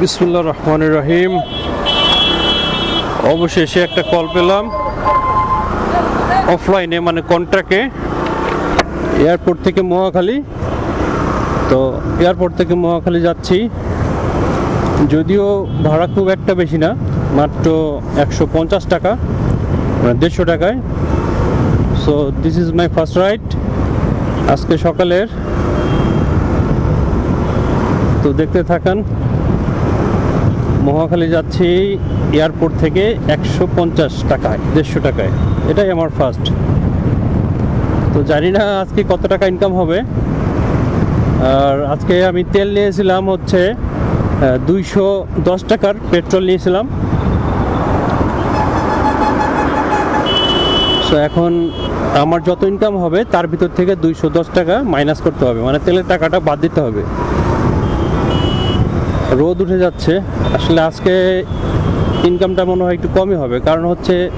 বিসমুল্লাহ রহমান রহিম। অবশেষে একটা কল পেলাম। অফলাইনে মানে কন্ট্রাক্টে এয়ারপোর্ট থেকে মহাখালী। তো এয়ারপোর্ট থেকে মহাখালী যাচ্ছি। যদিও ভাড়া খুব একটা বেশি না, মাত্র একশো পঞ্চাশ টাকা মানে দেড়শো টাকায়। So this is my first ride আজকে সকালের। তো দেখতে থাকান মহাখালী যাচ্ছি এয়ারপোর্ট থেকে একশো পঞ্চাশ টাকায়, দেড়শো টাকায়। এটাই আমার ফার্স্ট তো জানি না আজকে কত টাকা ইনকাম হবে। আর আজকে আমি তেল নিয়েছিলাম হচ্ছে দুইশো দশ টাকার পেট্রোল নিয়েছিলাম। সো এখন আমার যত ইনকাম হবে, তার ভিতর থেকে দুইশো দশ টাকা মাইনাস করতে হবে। মানে তেলের টাকাটা বাদ দিতে হবে। রোদ উঠে যাচ্ছে। আসলে আজকে ইনকামটা মনে হয় একটু কমই হবে। কারণ হচ্ছে,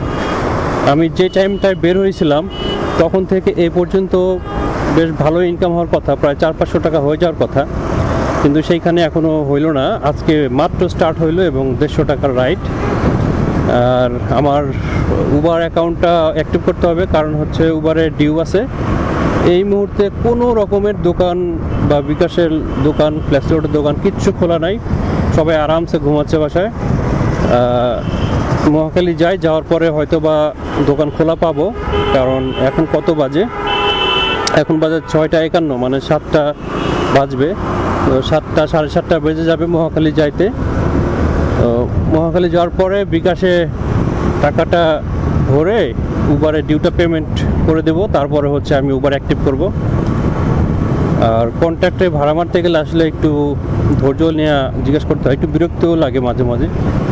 আমি যে টাইমটায় বের হয়েছিলাম, তখন থেকে এই পর্যন্ত বেশ ভালো ইনকাম হওয়ার কথা, প্রায় চার পাঁচশো টাকা হয়ে যাওয়ার কথা। কিন্তু সেইখানে এখনও হইল না। আজকে মাত্র স্টার্ট হইল এবং দেড়শো টাকার রাইড আর আমার উবার অ্যাকাউন্টটা অ্যাক্টিভ করতে হবে। কারণ হচ্ছে উবারের ডিউ আছে। এই মুহূর্তে কোনো রকমের দোকান বা বিকাশের দোকান প্লাস্টিকের দোকান কিচ্ছু খোলা নাই। সবাই আরামসে ঘুমাচ্ছে বাসায়। মহাখালী যাই, যাওয়ার পরে হয়তো বা দোকান খোলা পাবো, কারণ এখন কত বাজে? এখন বাজে ছয়টা একান্ন মানে সাতটা বাজবে। তো সাতটা, সাড়ে সাতটা বেজে যাবে মহাখালী যাইতে। তো মহাখালী যাওয়ার পরে বিকাশে টাকাটা ভরে উবারে ডিউটা পেমেন্ট করে দেব, তারপরে হচ্ছে আমি উবার অ্যাক্টিভ করব। আর কন্ট্রাক্টে ভাড়া মারতে গেলে আসলে একটু ধৈর্য নেওয়া জিজ্ঞেস করতে হয়, একটু বিরক্তও লাগে মাঝে মাঝে।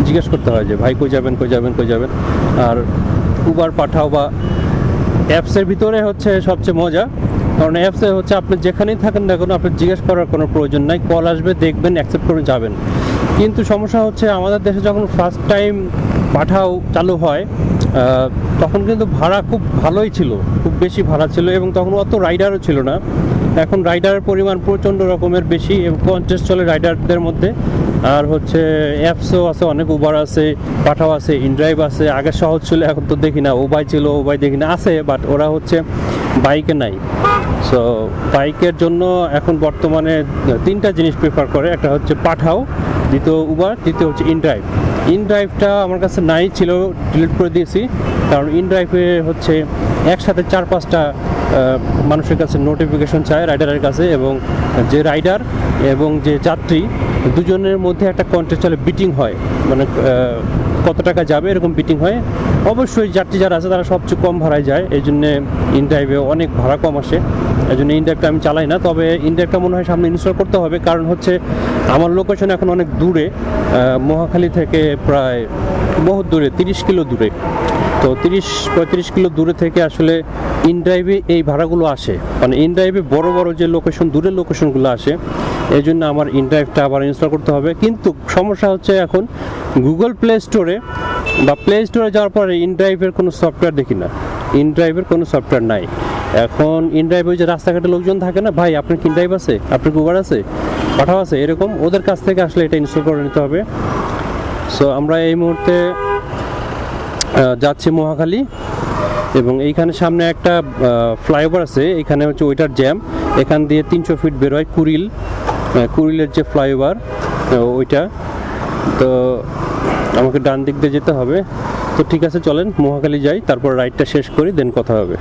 জিজ্ঞেস করতে হয় যে, ভাই, কই যাবেন কই যাবেন কই যাবেন? আর উবার পাঠাও বা অ্যাপসের ভিতরে হচ্ছে সবচেয়ে মজা, কারণ অ্যাপসে হচ্ছে আপনি যেখানেই থাকেন না কেন আপনি জিজ্ঞেস করার কোনো প্রয়োজন নাই। কল আসবে, দেখবেন অ্যাকসেপ্ট করে যাবেন। কিন্তু সমস্যা হচ্ছে আমাদের দেশে যখন ফার্স্ট টাইম পাঠাও চালু হয় তখন কিন্তু ভাড়া খুব ভালোই ছিল, খুব বেশি ভাড়া ছিল এবং তখন অত রাইডারও ছিল না। এখন রাইডারের পরিমাণ প্রচণ্ড রকমের বেশি কন্টেস্ট চলে রাইডারদের মধ্যে। আর হচ্ছে অ্যাপসও আছে, অনেক উবার আছে পাঠাও আছে ইনড্রাইভ আছে। আগে সহজ ছিল, এখন তো দেখি না। ওবাই ছিল ওবাই দেখি না। আছে বাট ওরা হচ্ছে বাইকে নাই। সো বাইকের জন্য এখন বর্তমানে তিনটা জিনিস প্রেফার করে। একটা হচ্ছে পাঠাও দ্বিতীয় উবার তৃতীয় হচ্ছে ইনড্রাইভ ইনড্রাইভটা আমার কাছে নাই, ছিল ডিলিট করে দিয়েছি। কারণ ইনড্রাইভে হচ্ছে একসাথে চার পাঁচটা মানুষের কাছে নোটিফিকেশন চায় রাইডারের কাছে এবং যে রাইডার এবং যে যাত্রী দুজনের মধ্যে একটা কন্টেস্টালে বিটিং হয়। মানে কত টাকা যাবে এরকম বিটিং হয়। অবশ্যই যাত্রী যারা আছে তারা সবচেয়ে কম ভাড়ায় যায়। এই জন্য ইনড্রাইভে অনেক ভাড়া কম আসে। এই জন্য ইনড্রাইভটা আমি চালাই না। তবে ইনড্রাইভটা মনে হয় সামনে ইনস্টল করতে হবে। কারণ হচ্ছে আমার লোকেশন এখন অনেক দূরে। মহাখালী থেকে প্রায় বহুত দূরে, তিরিশ কিলো দূরে। তো তিরিশ পঁয়ত্রিশ কিলো দূরে থেকে আসলে ইনড্রাইভে এই ভাড়াগুলো আসে। মানে ইনড্রাইভে বড় বড় যে লোকেশন দূরের লোকেশনগুলো আসে, এই জন্য আমার ইনড্রাইভটা আবার ইনস্টল করতে হবে। কিন্তু সমস্যা হচ্ছে এখন গুগল প্লে স্টোরে বা প্লে স্টোরে যাওয়ার পরে ইন ড্রাইভের কোনো সফটওয়্যার দেখি না। ইনড্রাইভের কোনো সফটওয়্যার নাই। এখন ইনড্রাইভ ওই যে রাস্তাঘাটে লোকজন থাকে না, ভাই, আপনার কি ইনড্রাইভ আছে? আপনার গুগল আছে? পাঠাও আছে? এরকম ওদের কাছ থেকে আসলে এটা ইনস্টল করে নিতে হবে। সো আমরা এই মুহূর্তে যাচ্ছি মহাখালী এবং এইখানে সামনে একটা ফ্লাইওভার আছে, এখানে হচ্ছে ওইটার জ্যাম। এখান দিয়ে তিনশো ফিট বের হয় কুরিল কুরিলের যে ফ্লাইওভার ওইটা। তো আমাকে ডান দিক দিয়ে যেতে হবে। তো ঠিক আছে, চলেন মহাখালী যাই, তারপর রাইডটা শেষ করি, দেন কথা হবে।